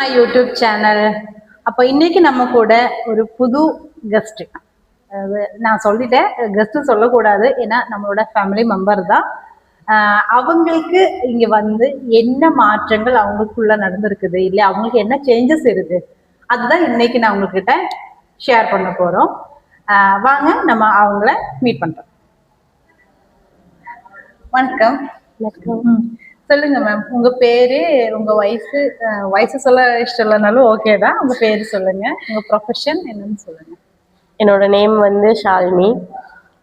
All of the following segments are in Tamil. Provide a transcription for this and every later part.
மை யூடியூப் சேனல் அப்போ இன்னைக்கு நம்ம கூட ஒரு புது கெஸ்ட் நான் சொல்லிட்டேன் கெஸ்ட் சொல்லக்கூடாது. ஏன்னா நம்மளோட ஃபேமிலி மெம்பர் தான். அவங்களுக்கு இங்க வந்து என்ன மாற்றங்கள் அவங்களுக்குள்ள நடந்திருக்குது? இல்லை அவங்களுக்கு என்ன சேஞ்சஸ் இருக்கு? அதுதான் இன்னைக்கு நான் உங்ககிட்ட ஷேர் பண்ண போறோம். வாங்க நம்ம அவங்கள மீட் பண்றோம். வணக்கம். ம். சொல்லுங்க மேம் உங்க பேரு உங்க வயசு வயசு சொல்ல இஷ்டம் இல்லைனாலும் ஓகே தான். உங்க பேரு சொல்லுங்க. உங்க ப்ரொஃபஷன் என்னன்னு சொல்லுங்க. என்னோட நேம் வந்து ஷாலினி.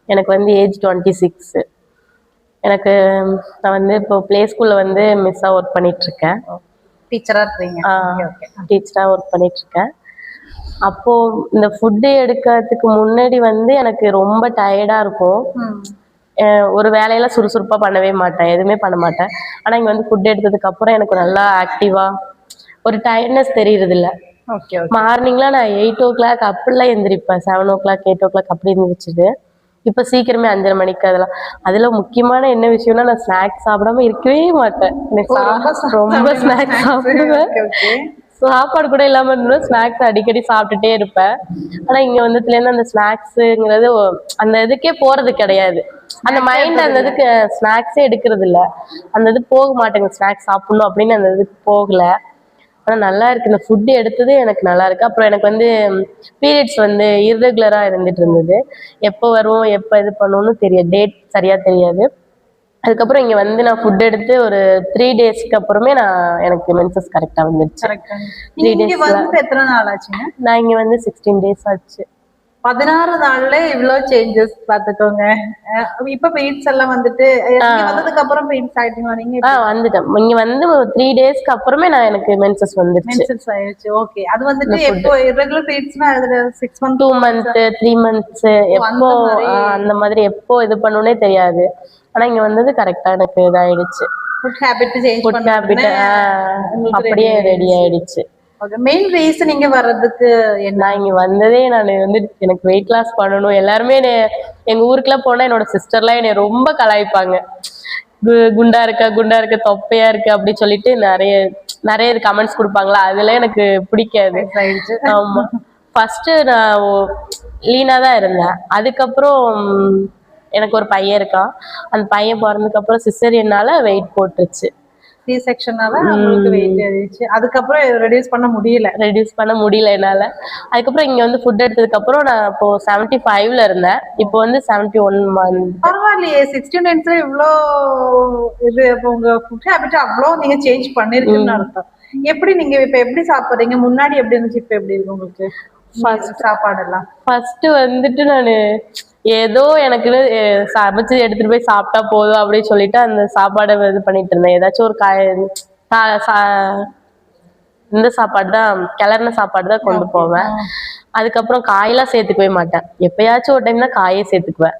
எனக்கு வந்து ஏஜ் டுவெண்ட்டி சிக்ஸு எனக்கு நான் வந்து இப்போ ப்ளே ஸ்கூலில் வந்து மிஸ்ஸாக ஒர்க் பண்ணிகிட்ருக்கேன் டீச்சரா இருக்கீங்க. டீச்சராக ஒர்க் பண்ணிகிட்ருக்கேன் அப்போது இந்த ஃபுட்டு எடுக்கிறதுக்கு முன்னாடி வந்து எனக்கு ரொம்ப டயர்டாக இருக்கும். ஒரு வேலையெல்லாம் சுறுசுறுப்பாக பண்ணவே மாட்டேன். எதுவுமே பண்ண மாட்டேன். ஆனால் இங்கே வந்து ஃபுட் எடுத்ததுக்கு அப்புறம் எனக்கு நல்லா ஆக்டிவாக ஒரு டயர்ட்னஸ் தெரியறதில்ல ஓகே மார்னிங்லாம் நான் எயிட் ஓ கிளாக் அப்படிலாம் எந்திரிப்பேன் seven o'clock eight o'clock அப்படி எந்திரிச்சிது இப்போ சீக்கிரமே அஞ்சரை மணிக்கு அதெல்லாம். அதில் முக்கியமான என்ன விஷயம்னா நான் ஸ்நாக்ஸ் சாப்பிடாம இருக்கவே மாட்டேன். எனக்கு ரொம்ப ஸ்நாக்ஸ் சாப்பிடுவேன். சாப்பாடு கூட இல்லாமல் இருந்தாலும் ஸ்நாக்ஸ் அடிக்கடி சாப்பிட்டுட்டே இருப்பேன். ஆனால் இங்கே வந்ததுலேருந்து அந்த ஸ்நாக்ஸுங்கிறது அந்த இதுக்கே போகிறது கிடையாது. அந்த மைண்ட் அந்த இதுக்கு ஸ்நாக்ஸே எடுக்கிறது இல்ல. அந்த இது போக மாட்டேங்குது ஸ்நாக்ஸ் சாப்பிடணும் அப்படின்னு அந்த இதுக்கு போகல. ஆனால் நல்லா இருக்கு. இந்த ஃபுட்டு எடுத்தது எனக்கு நல்லா இருக்கு. அப்புறம் எனக்கு வந்து பீரியட்ஸ் வந்து இர்ரெகுலராக இருந்துட்டு இருந்தது. எப்போ வரும் எப்போ இது பண்ணணும்னு தெரியாது. டேட் சரியாக தெரியாது. அதுக்கப்புறம் இங்கே வந்து நான் ஃபுட் எடுத்து ஒரு த்ரீ டேஸ்க்கு அப்புறமே நான் எனக்கு மென்சஸ் கரெக்டாக வந்துருச்சு. இங்க வந்து எத்தனை நாள் ஆச்சுங்க? நான் இங்கே வந்து சிக்ஸ்டீன் டேஸ் ஆச்சு. பதினாறு நாள்ல இவ்வளவு சேஞ்சஸ் பாத்துக்கோங்க. இப்ப பெயிண்ட்ஸ் எல்லாம் வந்துட்டு வந்ததுக்கு அப்புறம் பெயிண்ட்ஸ் ஆயிட்டீங்களா நீங்க வந்துட்டேன். இங்கே வந்து த்ரீ டேஸ்க்கு அப்புறமே நான் எனக்கு மென்சஸ் வந்துருச்சு. மென்சஸ் ஆயிடுச்சு ஓகே அது வந்துட்டு எப்போ irregular periodsனா அதுல six month two month three months எப்போ அந்த மாதிரி எப்போ இது பண்ணணும்னே தெரியாது. ஆனால் இங்கே வந்தது கரெக்டாக எனக்கு இதாயிடுச்சு. Food habit change food habit அப்படியே ரெடி ஆயிடுச்சு. மெயின் ரீசன் இங்க வர்றதுக்கு நான் இங்க வந்ததே நான் வந்து எனக்கு வெயிட் லாஸ் பண்ணணும். எல்லாருமே என்னை எங்க ஊருக்குலாம் போனா என்னோட சிஸ்டர்லாம் என்னை ரொம்ப கலாய்ப்பாங்க. குண்டா இருக்க குண்டா இருக்க தொப்பையா இருக்கு அப்படி சொல்லிட்டு நிறைய நிறைய கமெண்ட்ஸ் கொடுப்பாங்களா? அதெல்லாம் எனக்கு பிடிக்காது. ஆமா. ஃபர்ஸ்ட் நான் லீனா தான் இருந்தேன். அதுக்கப்புறம் எனக்கு ஒரு பையன் இருக்கான். அந்த பையன் பிறந்ததுக்கு அப்புறம் சிசரியனால வெயிட் போட்டுருச்சு. சி செக்ஷனால உங்களுக்கு வெயிட் ஏறிடுச்சு. அதுக்கப்புறம் ரெடியூஸ் பண்ண முடியல. ரெடியூஸ் பண்ண முடியல என்னால. அதுக்கப்புறம் இங்க வந்து ஃபுட் எடுத்ததுக்கு அப்புறம் நான் இப்போ செவன்டி ஃபைவ்ல இருந்தேன். இப்போ வந்து செவன்டி ஒன் மந்த் பரவாயில்லையே சிக்ஸ்டி நைன்ஸ்ல இவ்வளோ இது அப்போ உங்க ஃபுட் ஹேபிட் அவ்வளோ நீங்க சேஞ்ச் பண்ணிருக்குன்னு அர்த்தம். எப்படி நீங்க இப்ப எப்படி சாப்பிடுறீங்க? முன்னாடி எப்படி இருந்துச்சு? இப்ப எப்படி இருக்கு உங்களுக்கு? சாப்பாடு எல்லாம் ஃபர்ஸ்ட் வந்துட்டு நான் ஏதோ எனக்கு சமைச்சு எடுத்துட்டு போய் சாப்பிட்டா போதும் அப்படின்னு சொல்லிட்டு அந்த சாப்பாடை இது பண்ணிட்டு இருந்தேன். ஏதாச்சும் ஒரு காய் இந்த சாப்பாடு தான் கிளறின சாப்பாடு தான் கொண்டு போவேன். அதுக்கப்புறம் காயெல்லாம் சேர்த்துக்கவே மாட்டேன். எப்பயாச்சும் ஒரு டைம் தான் காயே சேர்த்துக்குவேன்.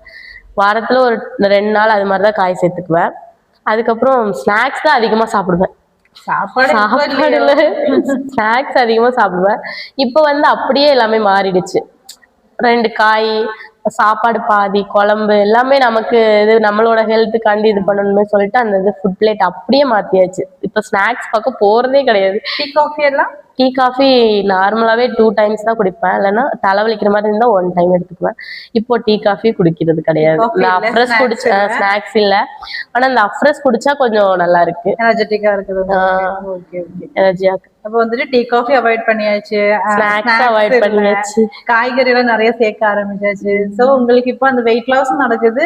வாரத்துல ஒரு ரெண்டு நாள் அது மாதிரி தான் காய் சேர்த்துக்குவேன். அதுக்கப்புறம் ஸ்நாக்ஸ் தான் அதிகமா சாப்பிடுவேன். சாப்பாடுல ஸ்நாக்ஸ் அதிகமா சாப்பிடுவேன். இப்போ வந்து அப்படியே எல்லாமே மாறிடுச்சு. ரெண்டு காய் சாப்பாடு பாதி குழம்பு எல்லாமே நமக்கு இது நம்மளோட ஹெல்த்துக்காண்டி இது பண்ணணுமே சொல்லிட்டு அந்த இது ஃபுட் பிளேட் அப்படியே மாத்தியாச்சு. இப்போ ஸ்நாக்ஸ் பக்கம் போறதே கிடையாது. டீ காஃபி எல்லாம்? டீ காஃபி நார்மலாவே டூ டைம்ஸ் தான் குடிப்பேன். இல்லைன்னா தலைவலிக்கிற மாதிரி இருந்தா ஒன் டைம் எடுத்துக்குவேன். இப்போ டீ காஃபி குடிக்கிறது கிடையாது. இல்ல, அஃப்ரெஸ் குடிச்ச. ஸ்நாக்ஸ் இல்ல. ஆனா இந்த அஃப்ரெஸ் குடிச்சா கொஞ்சம் நல்லா இருக்கு. எனர்ஜெட்டிக்கா இருக்குது எனர்ஜியா அப்ப வந்துட்டு டீ காஃபி அவாய்ட் பண்ணியாச்சு. Snacks avoid. பண்ணியாச்சு. காய்கறி எல்லாம் நிறைய சேர்க்க ஆரம்பிச்சாச்சு. சோ உங்களுக்கு இப்போ அந்த வெயிட் லாஸ் நடக்குது.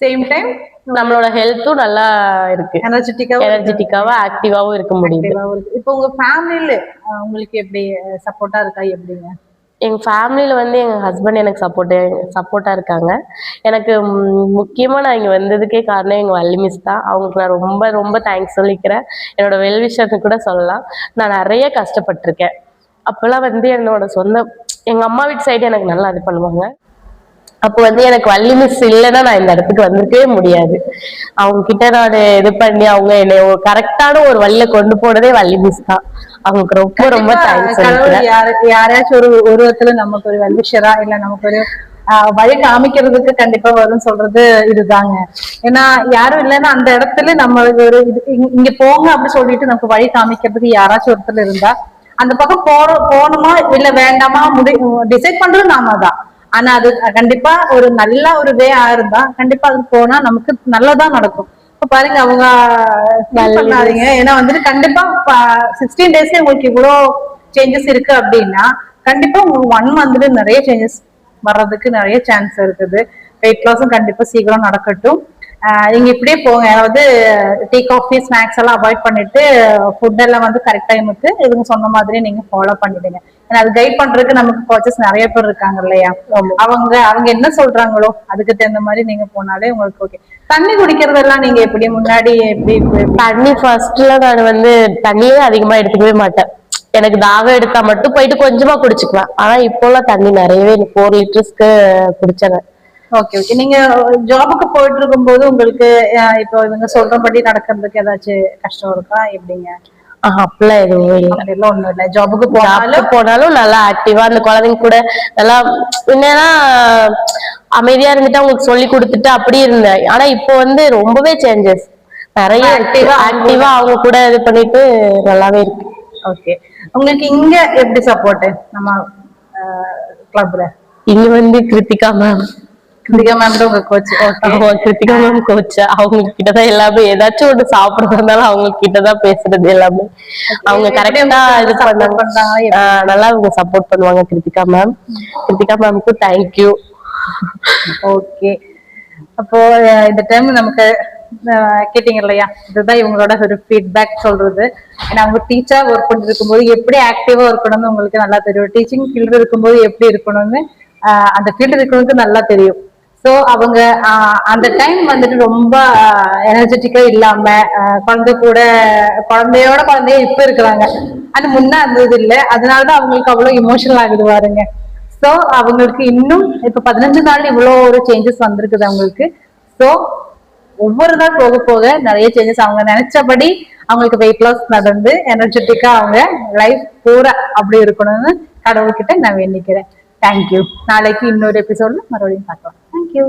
சேம் டைம் நம்மளோட ஹெல்த்தும் நல்லா இருக்கு. எனர்ஜெட்டிக்கா எனர்ஜெட்டிக்காவா ஆக்டிவாவும் இருக்க முடியுது. இப்போ உங்க ஃபேமிலில உங்களுக்கு எப்படி சப்போர்ட்டா இருக்கா? எப்படிங்க? எங்க ஃபேமிலியில வந்து எங்க ஹஸ்பண்ட் எனக்கு சப்போர்ட் சப்போர்ட்டா இருக்காங்க. எனக்கு முக்கியமா நான் இங்க வந்ததுக்கே காரணம் எங்க வள்ளி மிஸ் தான். அவங்களுக்கு நான் ரொம்ப ரொம்ப தேங்க்ஸ் சொல்லிக்கிறேன். என்னோட வெல்விஷர்னு கூட சொல்லலாம். நான் நிறைய கஷ்டப்பட்டிருக்கேன். அப்பெல்லாம் வந்து என்னோட சொந்த எங்க அம்மா வீட்டு சைடு எனக்கு நல்லா இது பண்ணுவாங்க. அப்போ வந்து எனக்கு வள்ளி மிஸ் இல்லைன்னா நான் இந்த இடத்துக்கு வந்திருக்கவே முடியாது. அவங்க கிட்ட நான் இது பண்ணி அவங்க என்னை கரெக்டான ஒரு வழியில கொண்டு போனதே வள்ளி மிஸ் தான். அவங்களுக்கு ரொம்ப ரொம்ப தேங்க்ஸ் கடவுள் சொல்லிக்கிறேன். யாரு யாரையாச்சும் ஒரு உருவத்துல நமக்கு ஒரு வெல்விஷரா இல்ல நமக்கு ஒரு வழி காமிக்கிறதுக்கு கண்டிப்பா வரும் சொல்றது இதுதாங்க. ஏன்னா யாரும் இல்லைன்னா அந்த இடத்துல நம்மளுக்கு ஒரு இது இங்க- போங்க அப்படி சொல்லிட்டு நமக்கு வழி காமிக்கிறதுக்கு யாராச்சும் ஒருத்தர் இருந்தா அந்த பக்கம் போற போகணுமா இல்ல வேண்டாமா முடி டிசைட் பண்றது நாம தான். ஆனா அது கண்டிப்பா ஒரு நல்ல ஒரு வே இருந்தா கண்டிப்பா அது போனா நமக்கு நல்லதா நடக்கும். இப்ப பாருங்க அவங்க பண்ணாதீங்க ஏன்னா வந்துட்டு கண்டிப்பா சிக்ஸ்டீன் டேஸ்ல உங்களுக்கு இவ்வளோ சேஞ்சஸ் இருக்கு அப்படின்னா கண்டிப்பா உங்களுக்கு ஒன் மந்த்ல நிறைய சேஞ்சஸ் வர்றதுக்கு நிறைய சான்ஸ் இருக்குது. வெயிட் லாஸும் கண்டிப்பா சீக்கிரம் நடக்கட்டும். நீங்க இப்படியே போங்க. அதாவது டீ காஃபி ஸ்நாக்ஸ் எல்லாம் அவாய்ட் பண்ணிட்டு ஃபுட் எல்லாம் வந்து கரெக்ட் டைமுக்கு இவங்க சொன்ன மாதிரி நீங்க ஃபாலோ பண்ணிடுங்க. ஏன்னா அது கைட் பண்றதுக்கு நமக்கு கோச்சஸ் நிறைய பேர் இருக்காங்க இல்லையா? அவங்க அவங்க என்ன சொல்றாங்களோ அதுக்கு தகுந்த மாதிரி நீங்க போனாலே உங்களுக்கு ஓகே தண்ணி குடிக்கிறதெல்லாம் நீங்க எப்படி முன்னாடி எப்படி தண்ணி ஃபர்ஸ்ட்ல நான் வந்து தண்ணியே அதிகமா எடுத்துக்கவே மாட்டேன். எனக்கு தாகம் எடுத்தா மட்டும் போயிட்டு கொஞ்சமா குடிச்சுக்குவேன் ஆனா இப்போலாம் தண்ணி நிறையவே ஃபோர் லிட்டர்ஸ்க்கு குடிச்சேங்க ஓகே ஓகே நீங்க ஜாபுக்கு போயிட்டு இருக்கும்போது உங்களுக்கு இப்போ இவங்க சொல்றபடி நடக்கிறதுக்கு ஏதாச்சும் கஷ்டம் இருக்கா? எப்படிங்க? அப்படிலாம் எதுவும் இல்லை. ஒண்ணும் இல்ல. ஜாபுக்கு போனாலும் போனாலும் நல்லா ஆக்டிவா அந்த குழந்தைங்க கூட நல்லா என்னன்னா அமைதியா இருந்துட்டு அவங்களுக்கு சொல்லி கொடுத்துட்டு அப்படி இருந்தேன். ஆனா இப்போ வந்து ரொம்பவே சேஞ்சஸ் நிறைய ஆக்டிவா அவங்க கூட. இது பண்ணிட்டு நல்லாவே இருக்கு. ஓகே உங்களுக்கு இங்க எப்படி சப்போர்ட் நம்ம கிளப்ல இங்க வந்து கிருத்திகா மேம் கிருத்திகா மேம் தான் உங்க கோச் ஆமா கிருத்திகா மேம் கோச் அவங்க கிட்டதான் எல்லாமே ஏதாச்சும் ஒண்ணு சாப்பிடுறதா இருந்தாலும் அவங்க கிட்டதான் பேசுறது எல்லாமே. அவங்க கரெக்டா இது பண்ணாங்க. நல்லா அவங்க சப்போர்ட் பண்ணுவாங்க கிருத்திகா மேம் கிருத்திகா மேம்க்கு தேங்க்யூ ஓகே அப்போ இந்த டைம் நமக்கு கேட்டீங்க இல்லையா? இதுதான் இவங்களோட ஒரு ஃபீட்பேக் சொல்றது. ஏன்னா அவங்க டீச்சர் ஒர்க் பண்ணிட்டு இருக்கும்போது எப்படி ஆக்டிவா இருக்கணும்னு உங்களுக்கு நல்லா தெரியும். டீச்சிங் ஃபீல்டு இருக்கும்போது எப்படி இருக்கணும்னு அந்த ஃபீல்டு இருக்கிறவங்களுக்கு நல்லா தெரியும். ஸோ அவங்க அந்த டைம் வந்துட்டு ரொம்ப எனர்ஜெட்டிக்கா இல்லாம குழந்தை கூட குழந்தையோட குழந்தைய இப்ப இருக்கிறாங்க. அது முன்ன அந்த இது இல்லை அதனாலதான் அவங்களுக்கு அவ்வளவு இமோஷனல் ஆகுது பாருங்க. ஸோ அவங்களுக்கு இன்னும் இப்ப பதினஞ்சு நாள் இவ்வளோ ஒரு சேஞ்சஸ் வந்திருக்குது அவங்களுக்கு. ஸோ ஒவ்வொரு நாள் போக போக நிறைய சேஞ்சஸ் அவங்க நினைச்சபடி அவங்களுக்கு வெயிட் லாஸ் நடந்து எனர்ஜெட்டிக்கா அவங்க லைஃப் பூரா அப்படி இருக்கணும்னு கடவுள்கிட்ட நான் வேண்டிக்கிறேன். தேங்க்யூ நாளைக்கு இன்னொரு எபிசோட்ல மறுபடியும் பார்க்கலாம். தேங்க்யூ